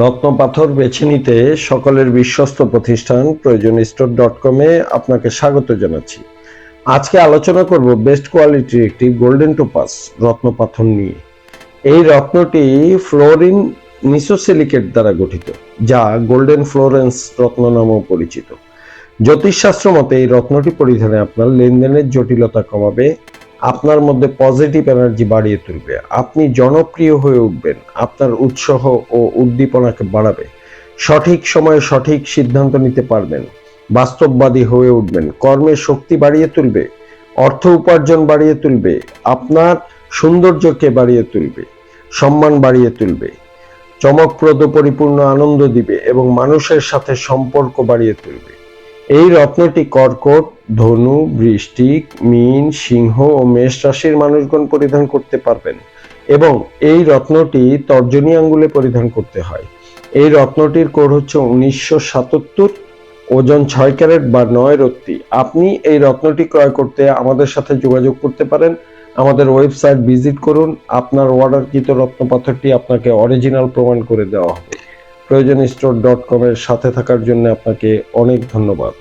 রত্ন পাথর বেছে নিতে সকলের বিশ্বস্ত প্রতিষ্ঠান প্রয়োজন স্টোর ডট কমে আপনাকে স্বাগত জানাচ্ছি। আজকে আলোচনা করব বেস্ট কোয়ালিটির একটি গোল্ডেন টোপাস রত্ন পাথর নিয়ে। এই রত্নটি ফ্লোরিন নিসোসিলিকেট দ্বারা গঠিত, যা গোল্ডেন ফ্লোরেন্স রত্ন নামেও পরিচিত। জ্যোতিষশাস্ত্র মতে এই রত্নটি পরিধানে আপনার লেনদেনের জটিলতা কমাবে আপনার মধ্যে পজিটিভ এনার্জি বাড়িয়ে তুলবে। আপনি জনপ্রিয় হয়ে উঠবেন, আপনার উৎসাহ ও উদ্দীপনাকে বাড়াবে। সঠিক সময়ে সঠিক সিদ্ধান্ত নিতে পারবেন, বাস্তববাদী হয়ে উঠবেন, কর্মের শক্তি বাড়িয়ে তুলবে, অর্থ উপার্জন বাড়িয়ে তুলবে, আপনার সৌন্দর্যকে বাড়িয়ে তুলবে, সম্মান বাড়িয়ে তুলবে, চমকপ্রদ পরিপূর্ণ আনন্দ দিবে এবং মানুষের সাথে সম্পর্ক বাড়িয়ে তুলবে। এই রত্নটি কর্কট, ধনু বৃষ্টিক মিন, সিংহ ও মেষ রাশির মানুষগণ পরিধান করতে পারবেন এবং এই রত্নটি তর্জনী আঙ্গুলে পরিধান করতে হয়। এই রত্নটির কোড হচ্ছে উনিশশো সাতাত্তর, ওজন ছয় ক্যারেট বা নয় রত্তি। আপনি এই রত্নটি ক্রয় করতে আমাদের সাথে যোগাযোগ করতে পারেন। আমাদের ওয়েবসাইট ভিজিট করুন। আপনার অর্ডারকৃত রত্নপাথরটি আপনাকে অরিজিনাল প্রমাণ করে দেওয়া হবে। প্রয়োজন স্টোর ডট কমের সাথে থাকার জন্য আপনাকে অনেক ধন্যবাদ।